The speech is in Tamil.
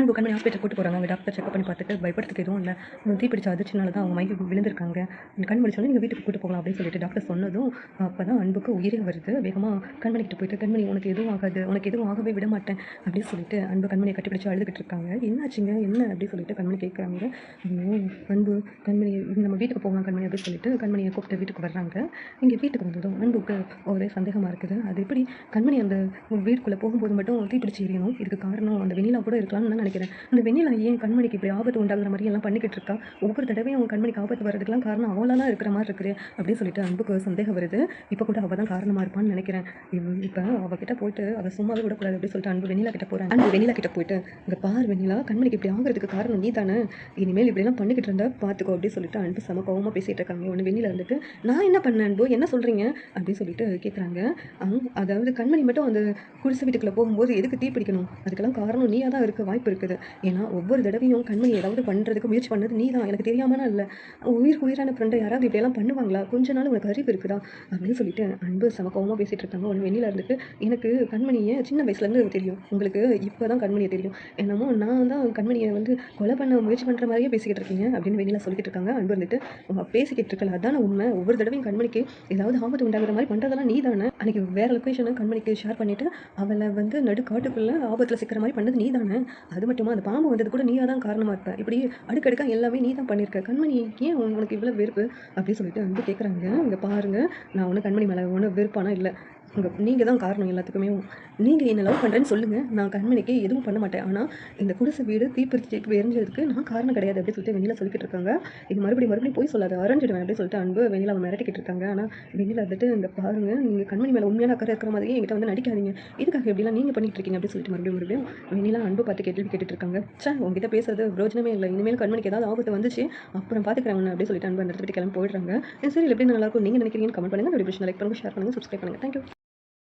அன்பு கண்மணி ஹாஸ்பிட்டல் கூட்டு போகிறாங்க அங்கே டாக்டர் செக்அப் பண்ணி பார்த்துட்டு பயப்படுறதுக்கு எதுவும் இல்லை. தீப்பிடிச்ச அதிர்ச்சினால தான் அவங்க மைக்கு விழுந்திருக்காங்க. கண் முடிச்சோன்னே நீங்கள் வீட்டுக்கு கூட்டு போகலாம் அப்படின்னு சொல்லிட்டு டாக்டர் சொன்னதும் அப்போ தான் அன்புக்கு உயிரே வருது. வேகமாக கண்மணிக்கிட்ட போயிட்டு கண்மணி உனக்கு எதுவும் ஆகாது. உனக்கு எதுவும் ஆகவே விட மாட்டேன். அப்படின்னு சொல்லிட்டு அன்பு கண்மணியை கட்டிப்பிடிச்சு அழுதுகிட்டு இருக்காங்க. என்னாச்சுங்க? என்ன? அப்படின்னு சொல்லிட்டு கண்மணி கேட்குறாங்க அன்பு கண்மணி நம்ம வீட்டுக்கு போகலாம் கண்மணி அப்படின்னு சொல்லிட்டு கண்மணியை கூப்பிட்டு வீட்டுக்கு வர்றாங்க. இங்கே வீட்டுக்கு வந்ததும் அன்புக்கு ஒரே சந்தேகமாக இருக்குது. அது எப்படி கண்மணி அந்த வீட்டுக்குள்ளே போகும்போது மட்டும் தீப்பிடிச்சு எரியணும் இதுக்கு காரணம் அந்த வெண்ணிலா கூட இருக்கலாம்னு தான் நினைக்கிறேன் அந்த வெண்ணிலா ஏன் கண்மணிக்கு இப்படி ஆபத்து உண்டாகிற மாதிரி எல்லாம் பண்ணிக்கிட்டு இருக்கா? ஒவ்வொரு தடவையும் அவங்க கண்மணிக்கு ஆபத்து வர்றதுக்கெல்லாம் காரணம் அவளாக தான் இருக்கிற மாதிரி இருக்குது அப்படின்னு சொல்லிட்டு அன்புக்கு சந்தேகம் வருது. இப்போ கூட அவள் தான் காரணமாக இருப்பான்னு நினைக்கிறேன். இப்போ அவகிட்ட போயிட்டு அவள் சும்மாவே விடக்கூடாது அப்படின்னு சொல்லிட்டு அன்பு வெண்ணிலா கிட்ட போகிறேன் அன்பு வெண்ணிலா கிட்ட போயிட்டு இங்கே பார் வெண்ணிலா கண்மணிக்கு இப்படி ஆகிறதுக்கு காரணம் நீ தானே இனிமேல் இப்படிலாம் பண்ணிக்கிட்டு இருந்தா பார்த்துக்கோ அப்படின்னு சொல்லிட்டு அன்பு சம கோவமாக பேசிகிட்டு இருக்காங்க. ஒன்று வெண்ணிலா வந்துட்டு நான் என்ன பண்ணேன் அன்பு? என்ன சொல்கிறீங்க அப்படின்னு சொல்லிட்டு கேட்குறாங்க அதாவது கண்மணி மட்டும் அந்த குடிசை வீட்டுக்குள்ளே போகும்போது எதுக்கு தீ பிடிக்கணும்? அதுக்கெல்லாம் காரணம் நீயாக தான் இருக்க வாய்ப்பு இருக்குது இருக்குது. ஏன்னா ஒவ்வொரு தடவையும் கண்மணி ஏதாவது பண்ணுறதுக்கு முயற்சி பண்ணது நீ தான் எனக்கு தெரியாமல் இல்லை. உயிருக்கு உயிரான ஃப்ரெண்டை யாராவது இப்படியெல்லாம் பண்ணுவாங்களா? கொஞ்ச நாள் உனக்கு அறிவு இருக்குதா? அப்படின்னு சொல்லிட்டு அன்பு சமக்கமாக பேசிகிட்டு இருக்காங்க. ஒன்று வெளியில் இருந்துட்டு எனக்கு கண்மணியை சின்ன வயசுலேருந்து தெரியும். உங்களுக்கு இப்போ தான் கண்மணியை தெரியும். என்னமோ நான் தான் கண்மணியை வந்து கொலை பண்ண முயற்சி பண்ணுற மாதிரியே பேசிக்கிட்டு இருக்கீங்க. அப்படின்னு வெண்ணில சொல்லிக்கிட்டு இருக்காங்க. அன்பு இருந்துட்டு பேசிக்கிட்டு இருக்கல அதான உண்மை. ஒவ்வொரு தடவையும் கண்மணிக்கு ஏதாவது ஆபத்து உண்டாகிற மாதிரி பண்ணுறதெல்லாம் நீ தானே அன்றைக்கி வேறு லொக்கேஷனை கண்மணிக்கு ஷேர் பண்ணிவிட்டு அவளை வந்து நடு காட்டுக்குள்ளே ஆபத்தில் சிக்கிற மாதிரி பண்ணது நீ தானே அது மட்டுமா? அந்த பாம்பு வந்தது கூட நீயாக தான் காரணமாக இருப்ப. இப்படி அடுக்கடுக்கா எல்லாமே நீ தான் பண்ணியிருக்க கண்மணி ஏன் உனக்கு இவ்வளோ வெறுப்பு? அப்படின்னு சொல்லிட்டு வந்து கேட்குறாங்க இங்கே பாருங்கள் நான் ஒன்றும் கண்மணி மேலே ஒன்றும் வெறுப்பானா? இல்லை. உங்கள் நீங்கள் தான் காரணம் எல்லாத்துக்குமே. நீங்கள் என்ன லவ் பண்ணுறேன்னு சொல்லுங்கள் நான் கண்மணிக்கு எதுவும் பண்ண மாட்டேன். ஆனால் இந்த குடிசை வீடு தீப்பிடிச்சு எரிஞ்சதுக்கு நான் காரணம் கிடையாது அப்படின்னு சொல்லிட்டு வெண்ணிலா சொல்லிக்கிட்டு இருக்காங்க. இது மறுபடியும் மறுபடியும் போய் சொல்லாது. அரைஞ்சிடுவேன் அப்படின்னு சொல்லிட்டு அன்பு வெண்ணிலா மிரட்டிக்கிட்டு இருக்காங்க. ஆனால் வெண்ணிலா வந்துட்டு இந்த பாருங்க நீங்கள் கண்மணி மேலே உண்மையான அக்கறை இருக்கிற மாதிரியே என்கிட்ட வந்து நடிக்காதீங்க. இதுக்காக எப்படிலாம் நீங்கள் பண்ணிட்டு இருக்கீங்க? அப்படின்னு சொல்லிட்டு மறுபடியும் மறுபடியும் வெண்ணிலா அன்பு பார்த்து கேட்டு கேட்டுட்டு இருக்காங்க. சார் உங்ககிட்ட பேசுறது பிரோஜனமே இல்லை. இனிமேல் கண்மணிக்கு ஏதாவது ஆபத்து வந்துச்சு அப்புறம் பார்த்துக்கிறேன் அப்படின்னு சொல்லிட்டு அன்பு அந்த இடத்துல கிளம்பி போயிடுறாங்க. சரி எப்படி நல்லா இருக்கும்? நீங்கள் நினைக்கிறீங்கன்னு கமெண்ட் பண்ணுங்கள் நோட்டிஃபிகேஷன் லைக் பண்ணுங்கள் ஷேர் பண்ணுங்கள் சப்ஸ்கிரைப் பண்ணுங்கள் தேங்க்யூ